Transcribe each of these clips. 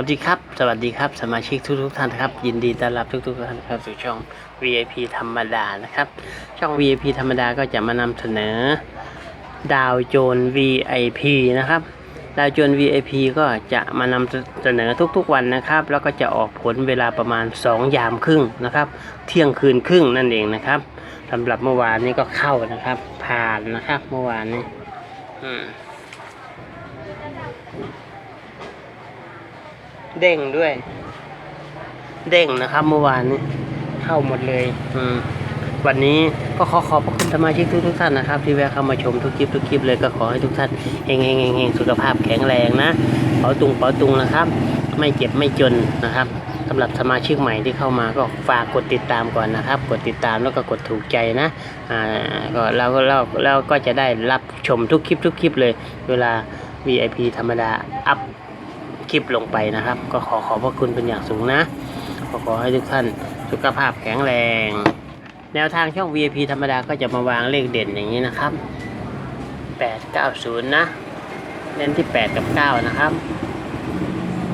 วัสดีครับ สวัสดีครับ สมาชิกทุกทุกๆท่านครับ ยินดีต้อนรับทุกทุกท่านเข้าสู่ช่อง VIP ธรรมดานะครับ ช่อง VIP ธรรมดาก็จะมานำเสนอ ดาวโจน VIP นะครับ ดาวโจน VIP ก็จะมานำเสนอทุกๆวันนะครับ แล้วก็จะออกผลเวลาประมาณ 2 ยามครึ่งนะครับ เที่ยงคืนครึ่งนั่นเองนะครับสำหรับเมื่อวานนี้ก็เข้านะครับ ผ่านนะครับ เมื่อวานนี้อืม เด้งด้วย เด้งนะครับ เมื่อวานนี้เข้าหมดเลย อืมวันนี้ก็ขอขอบพระคุณสมาชิกทุกทุกๆท่านนะครับ ที่แวะเข้ามาชมทุกคลิปทุกคลิปเลยก็ขอให้ทุกท่านเฮงเฮงเฮงเฮงสุขภาพแข็งแรงนะเป๋าตุงเป๋าตุงนะครับ ไม่เจ็บไม่จนนะครับสำหรับสมาชิกใหม่ที่เข้ามาก็ฝากกดติดตามก่อนนะครับ กดติดตามแล้วก็กดถูกใจนะอ่าก็เราก็เราเราก็จะได้รับชมทุกคลิปทุกคลิปเลย เวลา VIP ธรรมดาอัพ คลิปลงไปนะครับ ก็ขอขอบพระคุณเป็นอย่างสูงนะ ขอขอให้ทุกท่านสุขภาพแข็งแรง แนวทางช่อง VIP ธรรมดาก็จะมาวางเลขเด่นอย่างนี้นะครับ 890 นะ เน้นที่ 8 กับ 9 นะครับ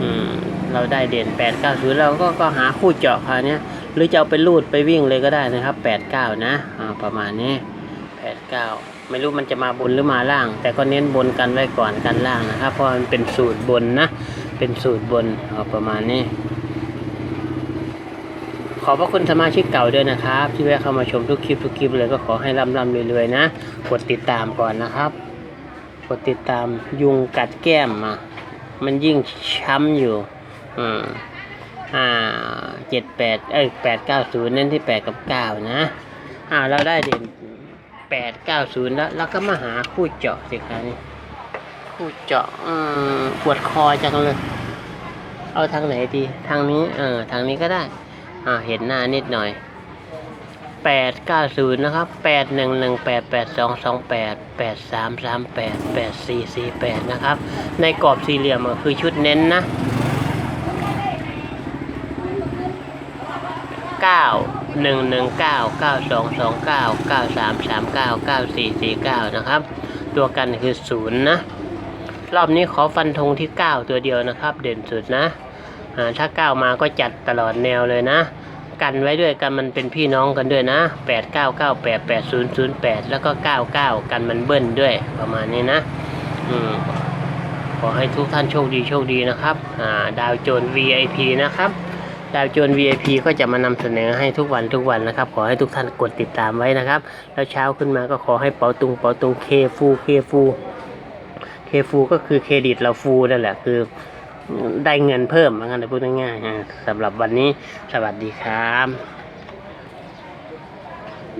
อืม เราได้เด่น 890 เราก็ก็หาคู่เจาะคราวนี้หรือจะเอาไปลูดไปวิ่งเลยก็ได้นะครับ 89 นะอ่าประมาณนี้ 89ไม่รู้มันจะมาบนหรือมาล่าง แต่ก็เน้นบนกันไว้ก่อนกันล่างนะครับ เพราะมันเป็นสูตรบนนะ เป็นสูตรบนเอาประมาณนี้ ขอบพระคุณสมาชิกเก่าด้วยนะครับ ที่แวะเข้ามาชมทุกคลิปทุกคลิปเลยก็ขอให้ร่ำร่ำรวยๆนะ กดติดตามก่อนนะครับ กดติดตามยุงกัดแก้มมา มันยิ่งช้ำอยู่ อืมอ่าเจ็ดแปดเอ้ยแปดเก้าศูนย์เน้นที่แปดกับเก้านะอ่าเราได้เด่นแปดเก้าศูนย์แล้วเราก็มาหาคู่เจาะสิครับนี่ คู่เจาะปวดคอจังเลย เอาทางไหนดี ทางนี้ เออ ทางนี้ก็ได้ อ่า เห็นหน้านิดหน่อยแปดเก้าศูนย์นะครับแปดหนึ่งหนึ่งแปดแปดสองสองแปดแปดสามสามแปดแปดสี่สี่แปดนะครับ ในกรอบสี่เหลี่ยมคือชุดเน้นนะเก้าหนึ่งหนึ่งเก้าเก้าสองสองเก้าเก้าสามสามเก้าเก้าสี่สี่เก้านะครับ ตัวกันคือศูนย์นะ รอบนี้ขอฟันธงที่เก้าตัวเดียวนะครับ เด่นสุดนะอ่าถ้าก้ามาก็จัดตลอดแนวเลยนะ กันไว้ด้วยกันมันเป็นพี่น้องกันด้วยนะ 8 9 9 8 8 0 0 8 แล้วก็ 99 กันมันเบิ้ลด้วยประมาณนี้นะอืมขอให้ทุกท่านโชคดีโชคดีนะครับอ่าดาวโจน VIP นะครับดาวโจน VIP ก็จะมานำเสนอให้ทุกวันทุกวันนะครับ ขอให้ทุกท่านกดติดตามไว้นะครับ แล้วเช้าขึ้นมาก็ขอให้เป๋าตุงเป๋าตุงเคฟูเคฟู ฟูก็คือเครดิตเราฟูนั่นแหละคือได้เงินเพิ่มเหมือนกันเลยพูดง่ายๆสำหรับวันนี้สวัสดีครับ